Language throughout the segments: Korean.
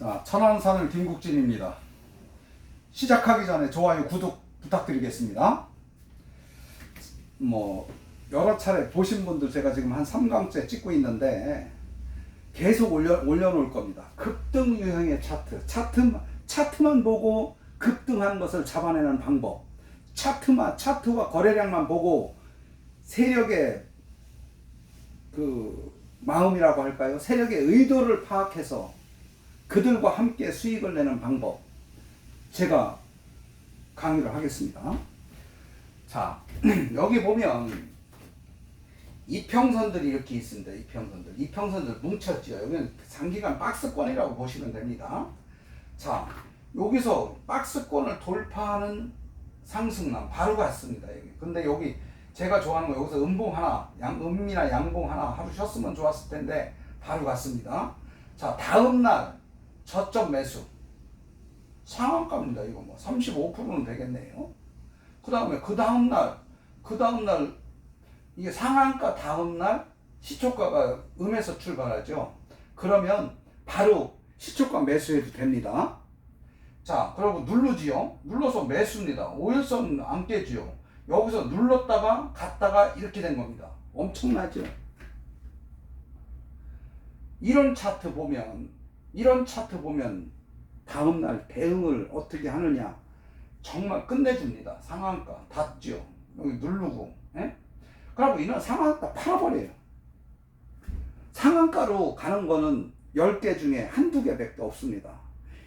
자, 천안산을 김국진입니다. 시작하기 전에 좋아요, 구독 부탁드리겠습니다. 뭐 여러 차례 보신 분들 제가 지금 한 3강째 찍고 있는데 계속 올려 올려놓을 겁니다. 급등 유형의 차트, 차트 차트만 보고 급등한 것을 잡아내는 방법, 차트만 차트와 거래량만 보고 세력의 그 마음이라고 할까요? 세력의 의도를 파악해서 그들과 함께 수익을 내는 방법 제가 강의를 하겠습니다. 자 여기 보면 이평선들이 이렇게 있습니다. 이평선들 이평선들 뭉쳤죠. 여기는 장기간 박스권이라고 보시면 됩니다. 자 여기서 박스권을 돌파하는 상승남 바로 갔습니다. 여기. 근데 여기 제가 좋아하는 거 여기서 음봉 하나, 양 음이나 양봉 하나 하루 쉬었으면 좋았을 텐데 바로 갔습니다. 자 다음 날 저점 매수 상한가입니다. 이거 뭐 35%는 되겠네요. 그 다음에 그 다음 날, 그 다음 날 이게 상한가 다음 날 시초가가 음에서 출발하죠. 그러면 바로 시초가 매수해도 됩니다. 자, 그리고 누르지요. 눌러서 매수입니다. 5일선 안 깨지요. 여기서 눌렀다가 갔다가 이렇게 된 겁니다. 엄청나죠? 이런 차트 보면 이런 차트 보면 다음날 대응을 어떻게 하느냐 정말 끝내줍니다. 상한가 닿죠. 여기 누르고 예? 그리고 이런 상한가 팔아버려요. 상한가로 가는 거는 10개 중에 한두 개 밖에 없습니다.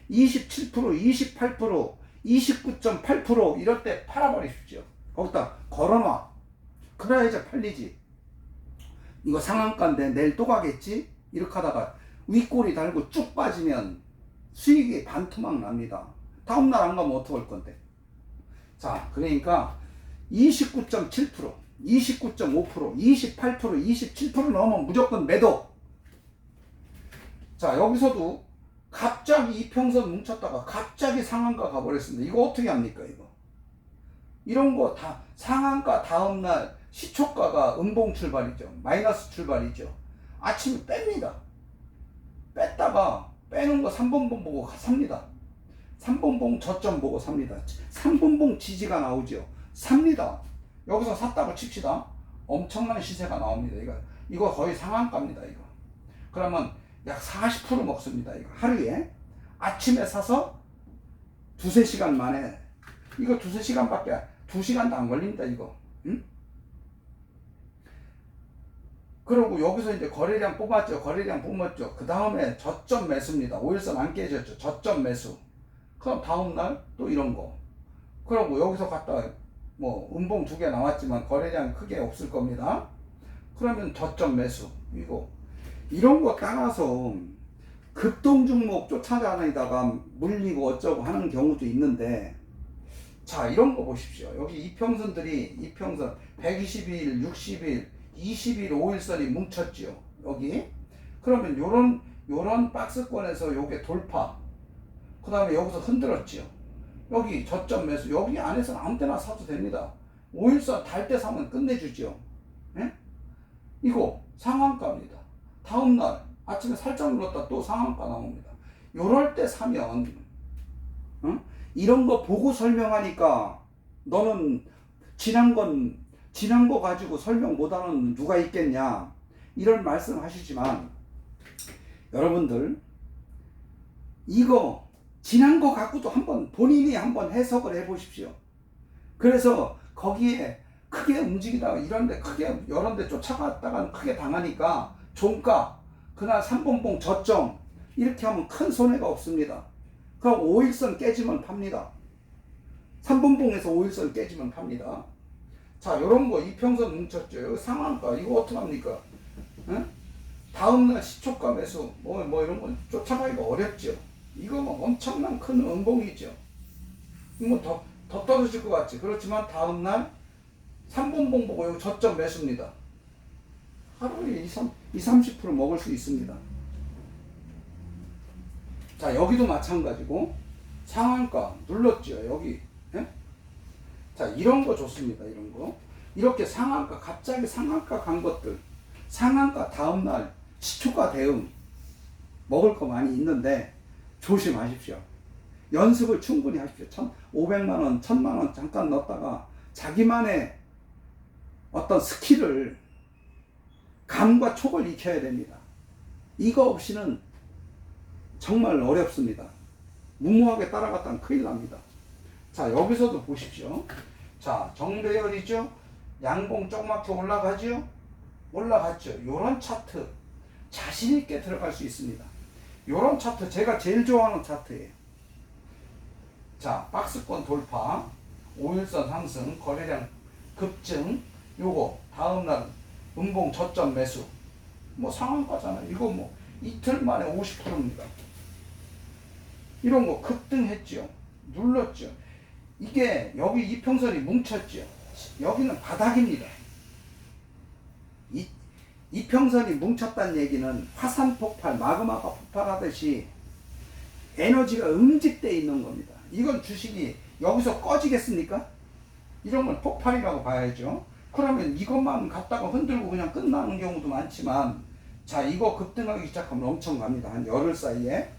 27%, 28%, 29.8% 이럴 때 팔아버리십시오. 거기다 걸어놔. 그래야 이제 팔리지. 이거 상한가인데 내일 또 가겠지? 이렇게 하다가 윗골이 달고 쭉 빠지면 수익이 반토막 납니다. 다음날 안 가면 어떡할 건데? 자, 그러니까 29.7%, 29.5%, 28%, 27% 넘으면 무조건 매도. 자, 여기서도 갑자기 이평선 뭉쳤다가 갑자기 상한가 가버렸습니다. 이거 어떻게 합니까, 이거? 이런 거 다 상한가 다음날 시초가가 음봉 출발이죠. 마이너스 출발이죠. 아침에 뺍니다. 뺐다가 빼는 거 3번봉 보고 삽니다. 3번봉 저점 보고 삽니다. 3번봉 지지가 나오죠. 삽니다. 여기서 샀다고 칩시다. 엄청난 시세가 나옵니다. 이거 이거 거의 상한가입니다. 이거. 그러면 약 40% 먹습니다. 이거 하루에 아침에 사서 두세 시간 만에 이거 두세 시간밖에 두 시간도 안 걸린다 이거. 응? 그리고 여기서 이제 거래량 뽑았죠. 거래량 뽑았죠. 그 다음에 저점 매수입니다. 5일선 안 깨졌죠. 저점 매수. 그럼 다음날 또 이런 거. 그리고 여기서 갔다 뭐 음봉 두 개 나왔지만 거래량 크게 없을 겁니다. 그러면 저점 매수. 이거. 이런 거 따라서 급동 종목 쫓아다니다가 물리고 어쩌고 하는 경우도 있는데 자 이런 거 보십시오. 여기 이평선들이 이평선 120일, 60일, 20일 5일선이 뭉쳤죠. 여기. 그러면 요런 요런 박스권에서 요게 돌파. 그다음에 여기서 흔들었죠. 여기 저점 매수. 여기 안에서 아무 때나 사도 됩니다. 5일선 달 때 사면 끝내주죠. 예? 이거 상한가입니다. 다음 날 아침에 살짝 눌렀다 또 상한가 나옵니다. 요럴 때 사면 응? 이런 거 보고 설명하니까 너는 지난 건 지난 거 가지고 설명 못하는 누가 있겠냐 이런 말씀 하시지만 여러분들 이거 지난 거 갖고도 한번 본인이 한번 해석을 해 보십시오. 그래서 거기에 크게 움직이다가 이런데 크게 여런데 쫓아갔다가 크게 당하니까 종가 그날 3번봉 저점 이렇게 하면 큰 손해가 없습니다. 그럼 5일선 깨지면 팝니다. 3번봉에서 5일선 깨지면 팝니다. 자, 요런 거 이평선 뭉쳤죠. 상한가 이거 어떻게 합니까? 응? 다음날 시초가 매수 뭐, 뭐 이런 건 쫓아가기가 어렵죠. 이거 뭐 엄청난 큰 음봉이죠. 뭐더 더 떨어질 것 같지. 그렇지만 다음날 3번봉 보고 여기 저점 매수입니다. 하루에 20, 30% 먹을 수 있습니다. 자, 여기도 마찬가지고 상한가 눌렀죠. 여기. 예? 자, 이런 거 좋습니다. 이런 거. 이렇게 상한가 갑자기 상한가 간 것들 상한가 다음 날 시초가 대응 먹을 거 많이 있는데 조심하십시오. 연습을 충분히 하십시오. 천, 500만 원, 1000만 원 잠깐 넣었다가 자기만의 어떤 스킬을 감과 촉을 익혀야 됩니다. 이거 없이는 정말 어렵습니다. 무모하게 따라갔다면 큰일 납니다. 자, 여기서도 보십시오. 자, 정배열이죠? 양봉 조그맣게 올라가죠? 올라갔죠? 요런 차트 자신있게 들어갈 수 있습니다. 요런 차트 제가 제일 좋아하는 차트예요. 자, 박스권 돌파, 5일선 상승, 거래량 급증, 요거 다음날 음봉 저점 매수. 뭐 상한가잖아요. 이거 뭐 이틀 만에 50%입니다. 이런 거 급등했죠. 눌렀죠. 이게 여기 이평선이 뭉쳤죠. 여기는 바닥입니다. 이, 이평선이 뭉쳤다는 얘기는 화산 폭발, 마그마가 폭발하듯이 에너지가 응집돼 있는 겁니다. 이건 주식이 여기서 꺼지겠습니까? 이런 건 폭발이라고 봐야죠. 그러면 이것만 갖다가 흔들고 그냥 끝나는 경우도 많지만 자 이거 급등하기 시작하면 엄청 갑니다. 한 열흘 사이에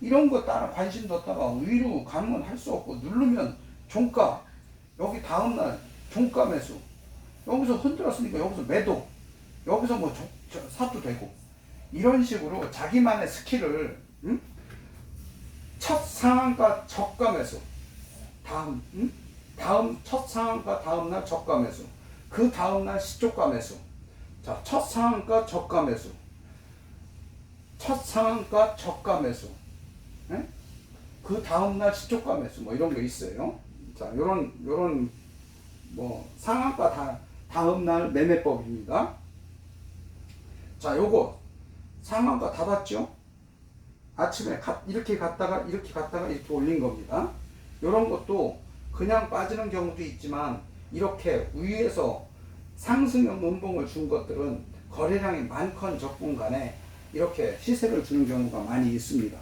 이런 거 따라 관심 뒀다가 위로 가면 할수 없고 누르면 종가. 여기 다음날 종가 매수. 여기서 흔들었으니까 여기서 매도. 여기서 뭐 조- 저- 사도 되고. 이런 식으로 자기만의 스킬을 응? 첫 상한가 저가 매수. 다음 응? 다음 첫 상한가 다음 날 저가 매수. 그 다음 날 시초가 매수. 자첫 상한가 저가 매수. 첫 상한가 저가 매수. 예? 그 다음 날 시초가 매수. 뭐 이런 게 있어요 자 요런 요런 뭐 상한가 다 다음 날 매매법입니다 자 요거 상한가 다 봤죠 아침에 가- 이렇게 갔다가 이렇게 갔다가 이렇게 올린 겁니다. 이런 것도 그냥 빠지는 경우도 있지만 이렇게 위에서 상승형 문봉을 준 것들은 거래량이 많건 적건 간에 이렇게 시세를 주는 경우가 많이 있습니다.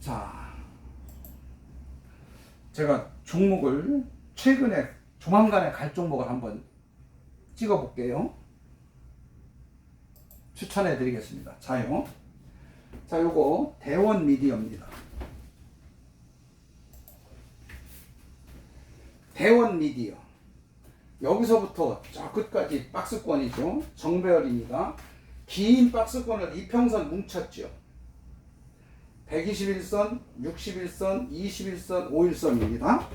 자, 제가 종목을 최근에 조만간에 갈 종목을 한번 찍어 볼게요. 추천해 드리겠습니다. 자요. 자, 요거 대원 미디어입니다. 대원 미디어. 여기서부터 저 끝까지 박스권이죠. 정배열입니다. 긴 박스권을 이평선 뭉쳤죠. 121선, 61선, 21선, 5일선입니다.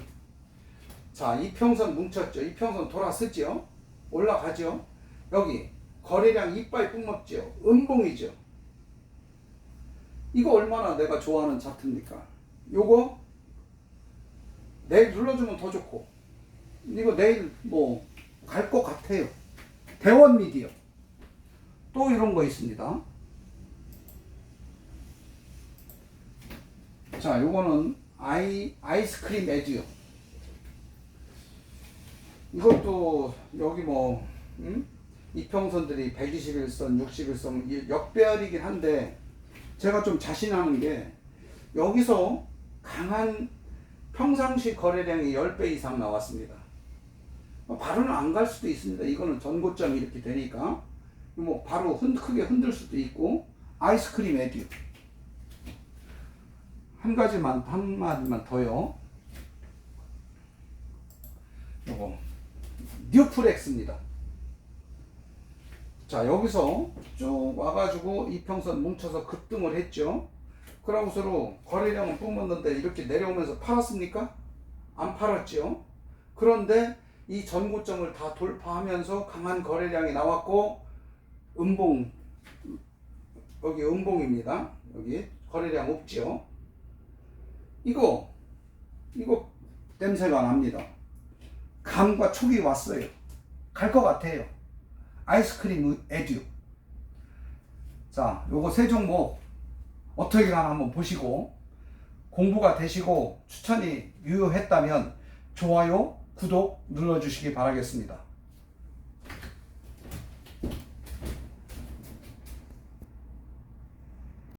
자, 이평선 뭉쳤죠. 이평선 돌아서죠. 올라가죠. 여기 거래량 이빨 뿜었죠. 음봉이죠. 이거 얼마나 내가 좋아하는 차트입니까? 요거 내일 눌러주면 더 좋고 이거 내일 뭐 갈 것 같아요. 대원 미디어 또 이런 거 있습니다. 자, 요거는 아이 아이스크림 에듀. 이것도 여기 뭐 음? 이평선들이 121선, 61선 이 역배열이긴 한데 제가 좀 자신하는 게 여기서 강한 평상시 거래량이 10배 이상 나왔습니다. 뭐 바로는 안 갈 수도 있습니다. 이거는 전고점이 이렇게 되니까 뭐 바로 흔, 크게 흔들 수도 있고 아이스크림 에듀 한 가지만 한 마디만 더요. 요거 뉴프렉스입니다. 자 여기서 쭉 와가지고 이평선 뭉쳐서 급등을 했죠. 그러고서로 거래량은 뿜었는데 이렇게 내려오면서 팔았습니까? 안 팔았죠. 그런데 이 전고점을 다 돌파하면서 강한 거래량이 나왔고 음봉 여기 음봉입니다. 여기 거래량 없죠. 이거 이거 냄새가 납니다. 감과 촉이 왔어요. 갈 것 같아요. 아이스크림 에듀. 자, 요거 세 종목 어떻게 가나 한번 보시고 공부가 되시고 추천이 유효했다면 좋아요, 구독 눌러주시기 바라겠습니다.